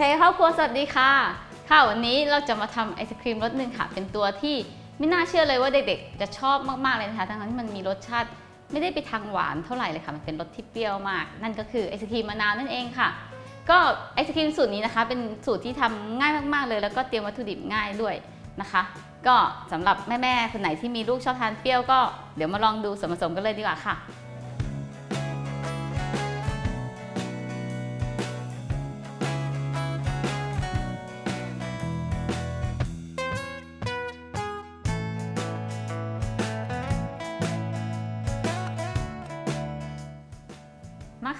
ใครๆเข้าครัวสวัสดีค่ะ ค่ะวันนี้เราจะมาทำไอศครีมรสหนึ่งค่ะ เป็นตัวที่ไม่น่าเชื่อเลยว่าเด็กๆ จะชอบมากๆเลยนะคะทั้งที่มันมีรสชาติไม่ได้ไปทางหวานเท่าไหร่เลยค่ะ มันเป็นรสที่เปรี้ยวมาก นั่นก็คือไอศครีมมะนาวนั่นเองค่ะ ก็ไอศครีมสูตรนี้นะคะ เป็นสูตรที่ทำง่ายมากๆเลย แล้วก็เตรียมวัตถุดิบง่ายด้วยนะคะ ก็สำหรับแม่ๆคนไหนที่มีลูกชอบทานเปรี้ยวก็เดี๋ยวมาลองดูส่วนผสมกันเลยดีกว่าค่ะ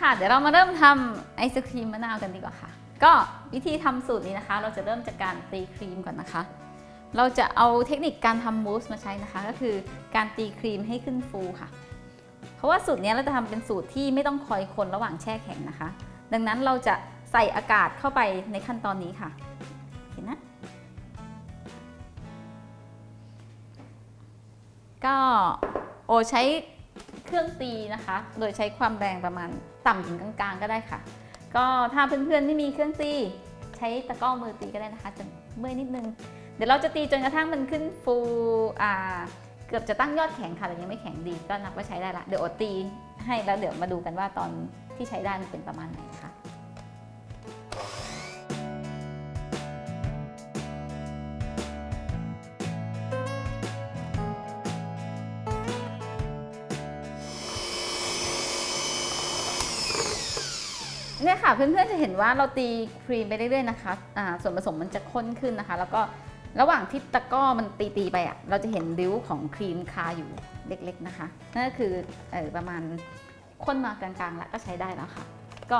ค่ะ เดี๋ยวเรามาเริ่มทำไอศครีมมะนาวกันดีกว่าค่ะ ก็วิธีทำสูตรนี้นะคะ เราจะเริ่มจากการตีครีมก่อนนะคะ เราจะเอาเทคนิคการทำมูสมาใช้นะคะ ก็คือการตีครีมให้ขึ้นฟูค่ะ เพราะว่าสูตรนี้เราจะทำเป็นสูตรที่ไม่ต้องคอยคนระหว่างแช่แข็งนะคะ ดังนั้นเราจะใส่อากาศเข้าไปในขั้นตอนนี้ค่ะ เห็นนะก็โอใช้เครื่องตีนะคะ โดยใช้ความแรงประมาณ ต่ำถึงกลางๆ ก็ได้ค่ะ ก็ถ้าเพื่อนๆไม่มีเครื่องตีใช้ตะกร้อมือตีก็ได้นะคะจะเมื่อยนิดนึง เดี๋ยวเราจะตีจนกระทั่งมันขึ้นฟูอ่าเกือบจะตั้งยอดแข็งค่ะแต่ยังไม่แข็งดีก็นับว่าใช้ได้ละเดี๋ยวอดตีให้แล้วเดี๋ยวมาดูกันว่าตอนที่ใช้ได้มันเป็นประมาณไหนนะคะ ค่ะเพื่อนๆจะเห็นว่าเราตีครีมไปเรื่อยๆนะคะอ่าส่วนผสมมันจะข้นขึ้นนะคะ แล้วก็ระหว่างที่ตะก้อมันตีๆไปอะเราจะเห็นริ้วของครีมคาอยู่เล็กๆนะคะนั่นก็คือเออประมาณข้นมากลางๆ แล้วก็ใช้ได้แล้วค่ะ ก็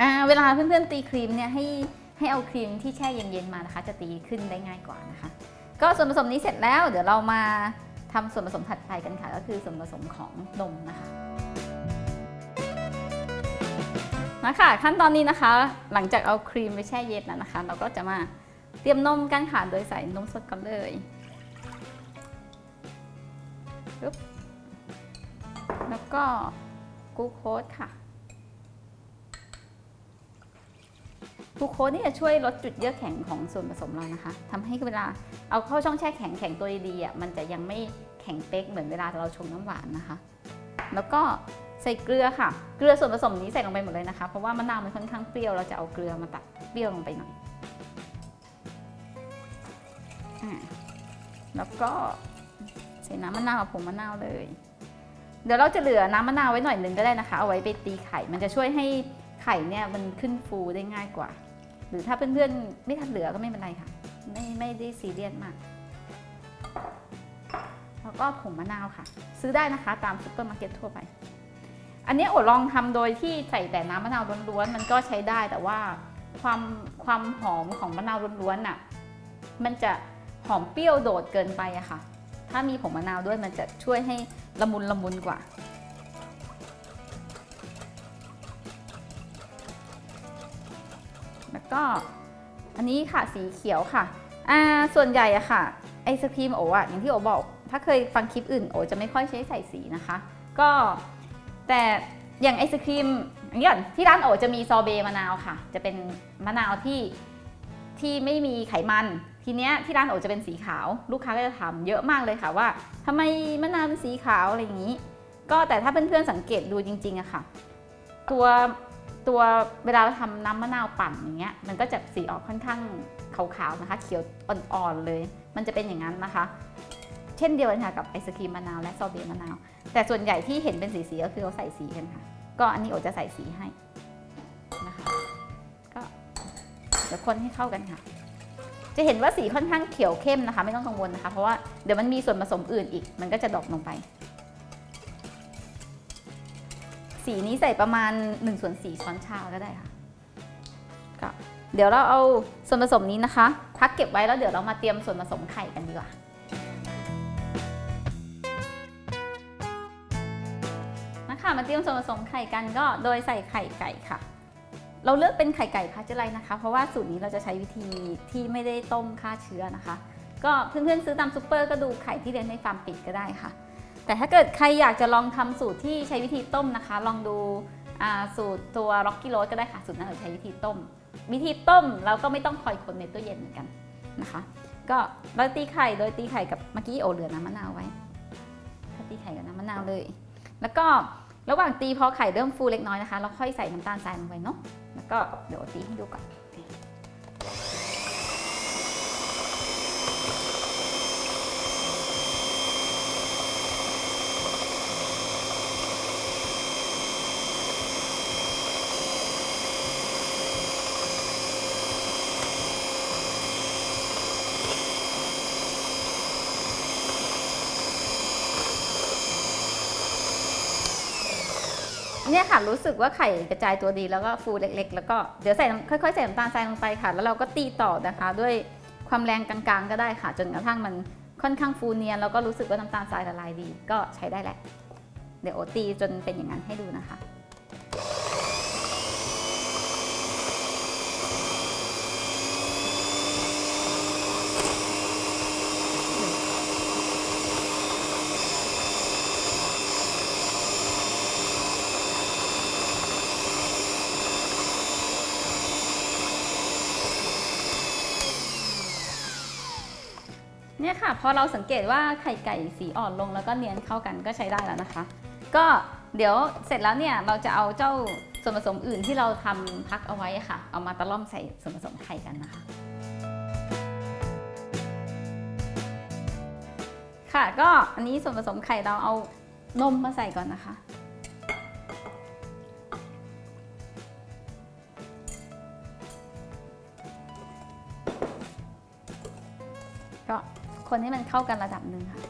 อ่าเวลาเพื่อนๆตีครีมเนี่ยให้ให้เอาครีมที่แช่เย็นๆมานะคะ จะตีขึ้นได้ง่ายกว่านะคะ ก็ส่วนผสมนี้เสร็จแล้ว เดี๋ยวเรามาทำส่วนผสมถัดไปกันค่ะ ก็คือส่วนผสมของนมนะคะ ค่ะ ขั้นตอนนี้นะคะ หลังจากเอาครีมไปแช่เย็นแล้วนะคะ เราก็จะมาเตรียมนมกันค่ะโดยใส่นมสดก่อนเลยปึ๊บแล้วก็กูโคสค่ะกูโคสนี่จะช่วยลดจุดเยื่อแข็งของส่วนผสมเรานะคะทำให้เวลาเอาเข้าช่องแช่แข็งแข็งตัวดีๆอะมันจะยังไม่แข็งเป๊กเหมือนเวลาเราชงน้ำหวานนะคะ แล้วก็ ใส่เกลือค่ะ เกลือส่วนผสมนี้ใส่ลงไปหมดเลยนะคะ เพราะว่ามะนาวมันค่อนข้างเปรี้ยว เราจะเอาเกลือมาตัดเปรี้ยวลงไปหน่อยอแล้วก็ใส่น้ำมะนาวกับผงมะนาวเลย เดี๋ยวเราจะเหลือน้ำมะนาวไว้หน่อยหนึ่งก็ได้นะคะ เอาไว้ไปตีไข่ มันจะช่วยให้ไข่เนี่ยมันขึ้นฟูได้ง่ายกว่า หรือถ้าเพื่อนๆไม่ทันเหลือก็ไม่เป็นไรค่ะ ไม่ไม่ได้ซีเรียสมาก แล้วก็ผงมะนาวค่ะ ซื้อได้นะคะตามซุปเปอร์มาร์เก็ตทั่วไป อันนี้โอดลองทำโดยที่ใส่แต่น้ำมะนาวล้วนๆมันก็ใช้ได้แต่ว่าความความหอมของมะนาวล้วนๆน่ะมันจะหอมเปรี้ยวโดดเกินไปอะค่ะ ถ้ามีผงมะนาวด้วยมันจะช่วยให้ละมุนละมุนกว่า แล้วก็อันนี้ค่ะสีเขียวค่ะอ่าส่วนใหญ่อะค่ะไอศครีมโออะอย่างที่โอบอก ถ้าเคยฟังคลิปอื่นโอจะไม่ค่อยใช้ใส่สีนะคะ ก็ แต่อย่างไอศครีมอย่างก่อนที่ร้านโอจะมีซอเบมะนาวค่ะ จะเป็นมะนาวที่ที่ไม่มีไขมัน ทีเนี้ยที่ร้านโอจะเป็นสีขาว ลูกค้าก็จะถามเยอะมากเลยค่ะว่าทำไมมะนาวเป็นสีขาวอะไรอย่างนี้ ก็แต่ถ้าเพื่อนๆสังเกตดูจริงๆอะค่ะ ตัวตัวเวลาเราทำน้ำมะนาวปั่นอย่างเงี้ยมันก็จะสีออกค่อนข้างขาวๆนะคะ เขียวอ่อนๆเลย มันจะเป็นอย่างนั้นนะคะ เช่นเดียวกันค่ะกับไอศครีมมะนาวและซอเบต์มะนาว แต่ส่วนใหญ่ที่เห็นเป็นสีๆก็คือเราใส่สีกันค่ะ ก็อันนี้โอจะใส่สีให้นะคะก็เดี๋ยวคนให้เข้ากันค่ะ จะเห็นว่าสีค่อนข้างเขียวเข้มนะคะ ไม่ต้องกังวลนะคะ เพราะว่าเดี๋ยวมันมีส่วนผสมอื่นอีก มันก็จะดรอปลงไป สีนี้ใส่ประมาณ1ส่วน4ช้อนชาก็ได้ค่ะก็เดี๋ยวเราเอาส่วนผสมนี้นะคะ พักเก็บไว้แล้วเดี๋ยวเรามาเตรียมส่วนผสมไข่กันดีกว่า ค่ะมาเตรียมส่วนผสมไข่กันก็โดยใส่ไข่ไก่ค่ะ เราเลือกเป็นไข่ไก่พาสเจอร์ไรนะคะ เพราะว่าสูตรนี้เราจะใช้วิธีที่ไม่ได้ต้มฆ่าเชื้อนะคะ ก็เพื่อนๆซื้อตามซูเปอร์ก็ดูไข่ที่เลี้ยงในฟาร์มปิดก็ได้ค่ะ แต่ถ้าเกิดใครอยากจะลองทำสูตรที่ใช้วิธีต้มนะคะ ลองดูสูตรตัว Rocky Road ก็ได้ค่ะสูตรนั้นเราใช้วิธีต้ม วิธีต้มเราก็ไม่ต้องคอยคนในตู้เย็นเหมือนกันนะคะ ก็เราตีไข่โดยตีไข่กับเมื่อกี้โอเหลือน้ำมะนาวไว้ตีไข่กับน้ำมะนาวเลย แล้วก็ ระหว่างตีพอไข่เริ่มฟูเล็กน้อยนะคะ เราค่อยใส่น้ำตาลทรายลงไปเนาะ แล้วก็เดี๋ยวตีให้ดูก่อน เนี่ยค่ะรู้สึกว่าไข่กระจายตัวดีแล้วก็ฟูเล็ก ๆ แล้วก็เดี๋ยวใส่น้ำค่อยๆใส่น้ำตาลทรายลงไปค่ะ แล้วเราก็ตีต่อนะคะ ด้วยความแรงกลางๆ ก็ได้ค่ะ จนกระทั่งมันค่อนข้างฟูเนียนแล้วก็รู้สึกว่าน้ำตาลทรายละลายดีก็ใช้ได้แหละ เดี๋ยวโอตีจนเป็นอย่างนั้นให้ดูนะคะ เนี่ยค่ะพอเราสังเกตว่าไข่ไก่สีอ่อนลงแล้วก็เนียนเข้ากันก็ใช้ได้แล้วนะคะ ก็เดี๋ยวเสร็จแล้วเนี่ยเราจะเอาเจ้าส่วนผสมอื่นที่เราทำพักเอาไว้ค่ะ เอามาตะล่อมใส่ส่วนผสมไข่กันนะคะ ค่ะก็อันนี้ส่วนผสมไข่เราเอานมมาใส่ก่อนนะคะ คนให้มันเข้ากันระดับหนึ่งค่ะ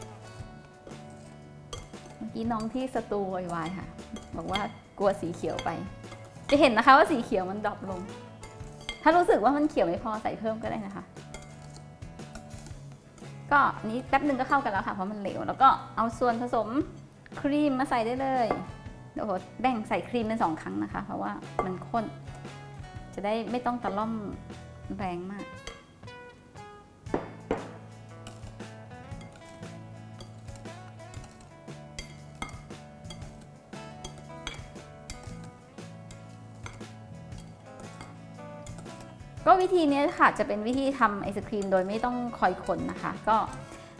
เมื่อกี้น้องที่สตูวยวายค่ะ บอกว่ากลัวสีเขียวไป จะเห็นนะคะว่าสีเขียวมันดรอปลง ถ้ารู้สึกว่ามันเขียวไม่พอใส่เพิ่มก็ได้นะคะ ก็นี้แป๊บหนึ่งก็เข้ากันแล้วค่ะเพราะมันเหลว แล้วก็เอาส่วนผสมครีมมาใส่ได้เลยเดี๋ยวโหแบ่งใส่ครีมเป็นสองครั้งนะคะ เพราะว่ามันข้น จะได้ไม่ต้องตะล่อมแรงมาก ก็วิธีนี้ค่ะจะเป็นวิธีทำไอศครีมโดยไม่ต้องคอยคนนะคะ ก็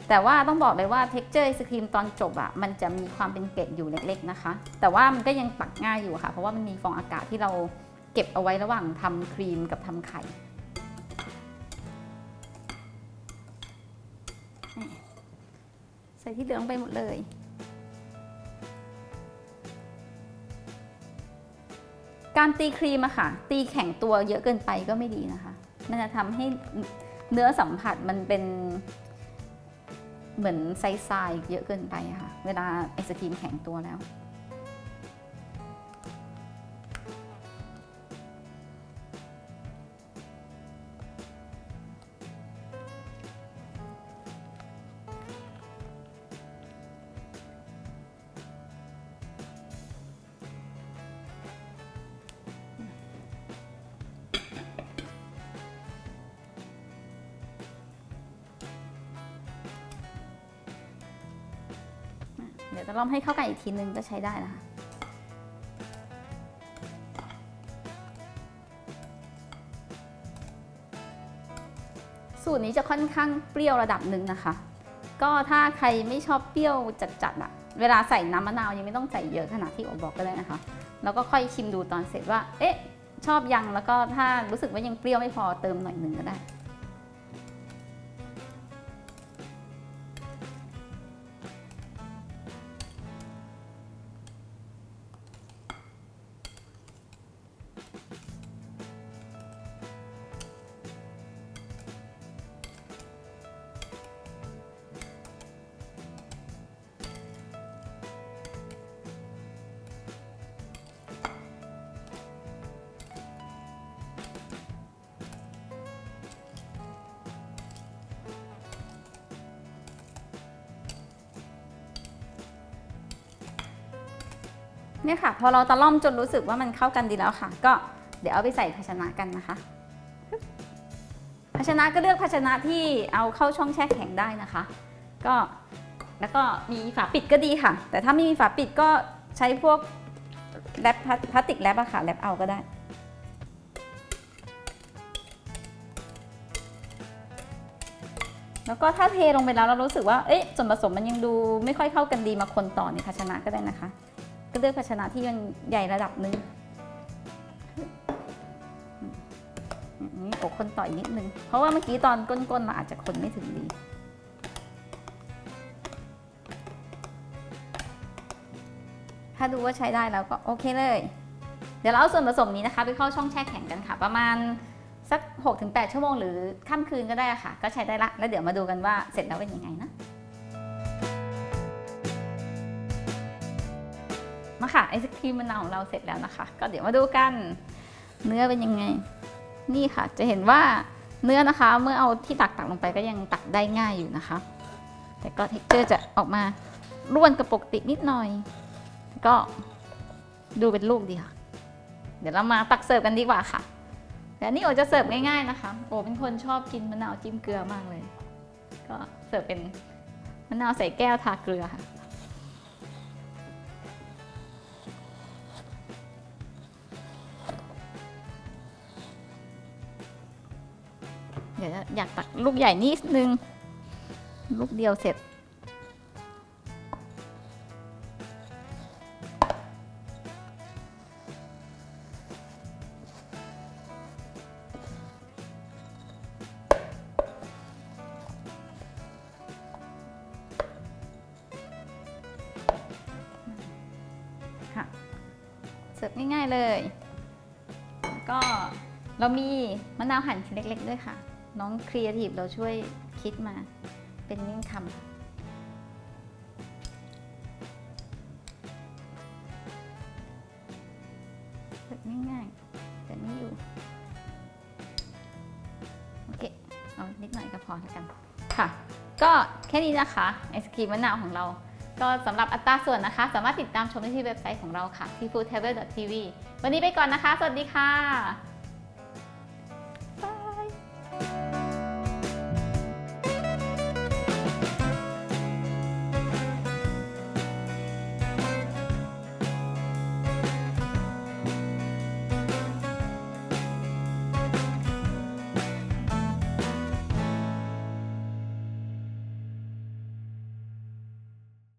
แต่ว่าต้องบอกเลยว่าเท็กเจอร์ไอศครีมตอนจบอะมันจะมีความเป็นเกล็ดอยู่เล็กๆนะคะ แต่ว่ามันก็ยังปักง่ายอยู่ค่ะ เพราะว่ามันมีฟองอากาศที่เราเก็บเอาไว้ระหว่างทำครีมกับทำไข่ใส่ที่เหลืองไปหมดเลย การตีครีมอะค่ะ ตีแข็งตัวเยอะเกินไปก็ไม่ดีนะคะ มันจะทำให้เนื้อสัมผัสมันเป็นเหมือนไซส์เยอะเกินไปค่ะ เวลาไอศครีมแข็งตัวแล้ว เดี๋ยวจะล่อมให้เข้ากันอีกทีนึงก็ใช้ได้นะคะสูตรนี้จะค่อนข้างเปรี้ยวระดับหนึ่งนะคะ ก็ถ้าใครไม่ชอบเปรี้ยวจัดๆอะเวลาใส่น้ำมะนาวยังไม่ต้องใส่เยอะขนาดที่อบอกก็ได้นะคะ แล้วก็ค่อยชิมดูตอนเสร็จว่า เอ๊ะ ชอบยัง แล้วก็ถ้ารู้สึกว่ายังเปรี้ยวไม่พอเติมหน่อยหนึ่งก็ได้ เนี่ยค่ะ พอเราตะล่อมจนรู้สึกว่ามันเข้ากันดีแล้วค่ะ ก็เดี๋ยวเอาไปใส่ภาชนะกันนะคะ ภาชนะก็เลือกภาชนะที่เอาเข้าช่องแช่แข็งได้นะคะ ก็แล้วก็มีฝาปิดก็ดีค่ะ แต่ถ้าไม่มีฝาปิดก็ใช้พวกแรปพลาสติกแรปอะค่ะแรปเอาก็ได้ แล้วก็ถ้าเทลงไปแล้วเรารู้สึกว่า เอ๊ะส่วนผสมมันยังดูไม่ค่อยเข้ากันดีมาคนต่อในภาชนะก็ได้นะคะ ก็เลือกภาชนะที่มันใหญ่ระดับหนึ่งอืมนี่โอคนต่ออีกนิดนึง เพราะว่าเมื่อกี้ตอนก้นๆเราอาจจะคนไม่ถึงดีถ้าดูว่าใช้ได้แล้วก็โอเคเลย เดี๋ยวเราเอาส่วนผสมนี้นะคะ ไปเข้าช่องแช่แข็งกันค่ะ ประมาณสัก 6-8 ชั่วโมงหรือค่ำคืนก็ได้ค่ะ ก็ใช้ได้ละ แล้วเดี๋ยวมาดูกันว่าเสร็จแล้วเป็นยังไง มาค่ะไอศครีมมะนาวของเราเสร็จแล้วนะคะ ก็เดี๋ยวมาดูกันเนื้อเป็นยังไง นี่ค่ะ จะเห็นว่าเนื้อนะคะ เมื่อเอาที่ตักตักลงไปก็ยังตักได้ง่ายอยู่นะคะ แต่ก็เท็กเจอร์จะออกมาร่วนกระปกตินิดหน่อย ก็ดูเป็นลูกดีค่ะ เดี๋ยวเรามาตักเสิร์ฟกันดีกว่าค่ะแต่นี่โอจะเสิร์ฟง่ายๆนะคะ โอเป็นคนชอบกินมะนาวจิ้มเกลือมากเลย ก็เสิร์ฟเป็นมะนาวใส่แก้วทาเกลือค่ะ เดี๋ยวอยากตักลูกใหญ่นิดนึง ลูกเดียวเสร็จ ค่ะ เสิร์ฟง่ายๆเลย ก็เรามีมะนาวหั่นชิ้นเล็ก ๆ ด้วยค่ะ น้องครีเอทีฟเราช่วยคิดมาเป็นนิ่งคำค่ะเสิร์ฟง่ายๆแต่ไม่อยู่ โอเค เอานิดหน่อยก็พอแล้วกัน ค่ะ ก็แค่นี้นะคะไอศครีมมะนาวของเรา ก็สำหรับอัตราส่วนนะคะ สามารถติดตามชมได้ที่เว็บไซต์ของเราค่ะที่ foodtable.tv วันนี้ไปก่อนนะคะ สวัสดีค่ะ